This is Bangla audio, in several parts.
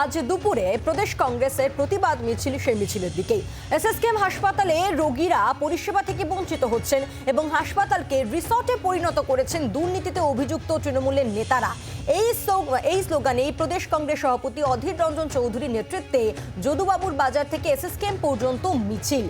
আজ দুপুরে প্রদেশ কংগ্রেসের প্রতিবাদ মিছিল সেই মিছিলের দিকেই এসএসকেএম হাসপাতালে রোগীরা পরিষেবা থেকে বঞ্চিত হচ্ছেন এবং হাসপাতালকে রিসর্টে পরিণত করেছেন দুর্নীতিতে অভিযুক্ত তৃণমূলের নেতারা। এই এই স্লোগানে প্রদেশ কংগ্রেস সভাপতি অধীর রঞ্জন চৌধুরীর নেতৃত্বে যদুবাবুর বাজার থেকে এসএসকেএম পর্যন্ত মিছিল।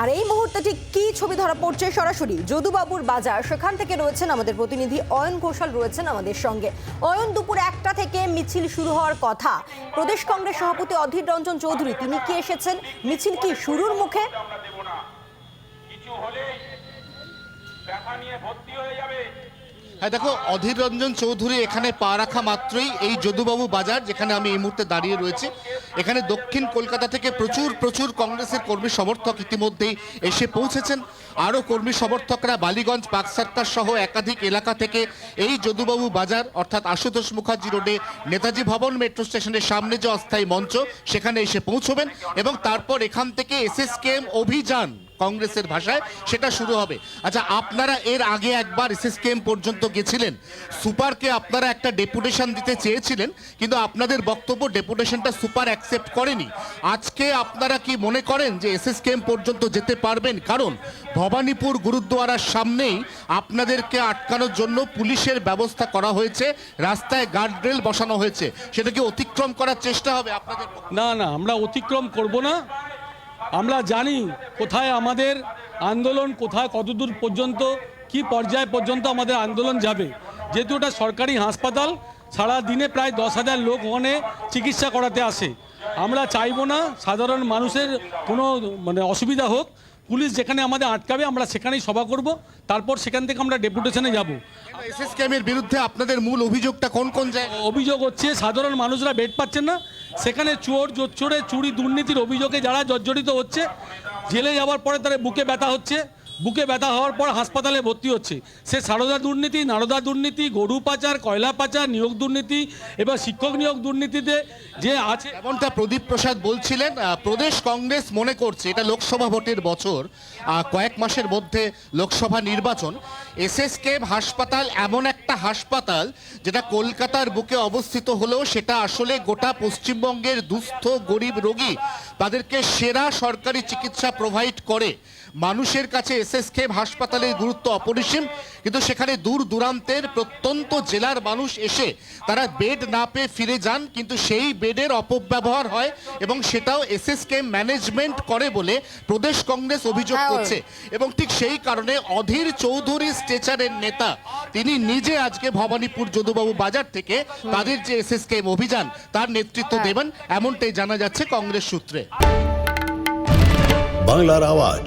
আর এই মুহূর্তে ঠিক কি ছবি ধরা পড়ছে সরাসরি যদুবাবুর বাজার? সেখান থেকে রয়েছেন আমাদের প্রতিনিধি অয়ন ঘোষাল, রয়েছেন আমাদের সঙ্গে। অয়ন, দুপুর একটা থেকে মিছিল শুরু হওয়ার কথা। প্রদেশ কংগ্রেস সভাপতি অধীর রঞ্জন চৌধুরী, তিনি কি এসেছেন? মিছিল কি শুরুর মুখে? কিছু ব্যথা নিয়ে ভর্তি হয়ে যাবে। হ্যাঁ দেখো, অধীর রঞ্জন চৌধুরী এখানে পা রাখা মাত্রই এই যদুবাবু বাজার, যেখানে আমি এই মুহূর্তে দাঁড়িয়ে রয়েছি। এখানে দক্ষিণ কলকাতা থেকে প্রচুর প্রচুর কংগ্রেসের কর্মী সমর্থক ইতিমধ্যেই এসে পৌঁছেছেন। আরও কর্মী সমর্থকরা বালিগঞ্জ পার্ক সার্কাস সহ একাধিক এলাকা থেকে এই যদুবাবু বাজার, অর্থাৎ আশুতোষ মুখার্জি রোডে নেতাজি ভবন মেট্রো স্টেশনের সামনে যে অস্থায়ী মঞ্চ, সেখানে এসে পৌঁছবেন এবং তারপর এখান থেকে এসএসকেএম অভিযান। কংগ্রেসের ভাষায় সেটা শুরু হবে। আচ্ছা আপনারা এর আগে একবার এসএসকেএম পর্যন্ত গেছিলেন। সুপারকে আপনারা একটা ডেপুটেশন দিতে চেয়েছিলেন, কিন্তু আপনাদের বক্তব্য ডেপুটেশনটা সুপার অ্যাকসেপ্ট করেনি। আজকে আপনারা কি মনে করেন যে এসএসকেএম পর্যন্ত যেতে পারবেন? কারণ ভবানীপুর গুরুদ্বারার সামনেই আপনাদেরকে আটকানোর জন্য পুলিশের ব্যবস্থা করা হয়েছে, রাস্তায় গার্ডরেল বসানো হয়েছে। সেটা কি অতিক্রম করার চেষ্টা হবে আপনাদের না না, আমরা অতিক্রম করব না। আমরা জানি কোথায় আমাদের আন্দোলন কোথায় কতদূর পর্যন্ত কি পর্যায় পর্যন্ত আমাদের আন্দোলন যাবে। যেহেতু ওটা সরকারি হাসপাতাল সারা দিনে প্রায় দশ হাজার লোক ওখানে চিকিৎসা করাতে আসে। আমরা চাইব না সাধারণ মানুষের কোনো মানে অসুবিধা হোক। পুলিশ যেখানে আমাদের আটকাবে আমরা সেখানেই সভা করব। তারপর সেখান থেকে আমরা ডেপুটেশনে যাব। এর বিরুদ্ধে আপনাদের মূল অভিযোগটা কোন কোন জায়গায়? অভিযোগ হচ্ছে সাধারণ মানুষরা বেড পাচ্ছেন না। সেখানে চোর জোচ্চোরে চুরি, দুর্নীতির অভিযোগে যারা জর্জরিত হচ্ছে, জেলে যাওয়ার পরে তারা বুকে ব্যথা হচ্ছে। বুকে ব্যথা হওয়ার পর হাসপাতালে ভর্তি হচ্ছে। সে সারদা দুর্নীতি, নারদা দুর্নীতি, গরু পাচার, কয়লা পাচার, নিয়োগ দুর্নীতি, এবার শিক্ষক নিয়োগ দুর্নীতিতে যে আছে এমনটা প্রদীপ প্রসাদ বলছিলেন প্রদেশ কংগ্রেস মনে করছে, এটা লোকসভা ভোটের বছর কয়েক মাসের মধ্যে লোকসভা নির্বাচন। এসএসকেএম হাসপাতাল এমন একটা হাসপাতাল, যেটা কলকাতার বুকে অবস্থিত হলেও সেটা আসলে গোটা পশ্চিমবঙ্গের দুস্থ, গরিব, রোগী, তাদেরকে সেরা সরকারি চিকিৎসা প্রোভাইড করে। মানুষের কাছে এসএসকেএম হাসপাতালের গুরুত্ব অপরিসীম কিন্তু সেখানে দূর দূরান্তের প্রত্যন্ত জেলার মানুষ এসে তারা বেড না পেয়ে ফিরে যান কিন্তু সেই বেডের অপব্যবহার হয় এবং সেটাও এসএসকেএম ম্যানেজমেন্ট করে বলে প্রদেশ কংগ্রেস অভিযোগ হ্যাঁ, করছে। এবং ঠিক সেই কারণে অধীর চৌধুরী স্টেচারের নেতা তিনি নিজে আজকে ভবানীপুর যদুবাবু বাজার থেকে তাদের যে এসএসকেএম অভিযান তার নেতৃত্ব দেবেন এমনটাই জানা যাচ্ছে কংগ্রেস সূত্রে। বাংলার আওয়াজ।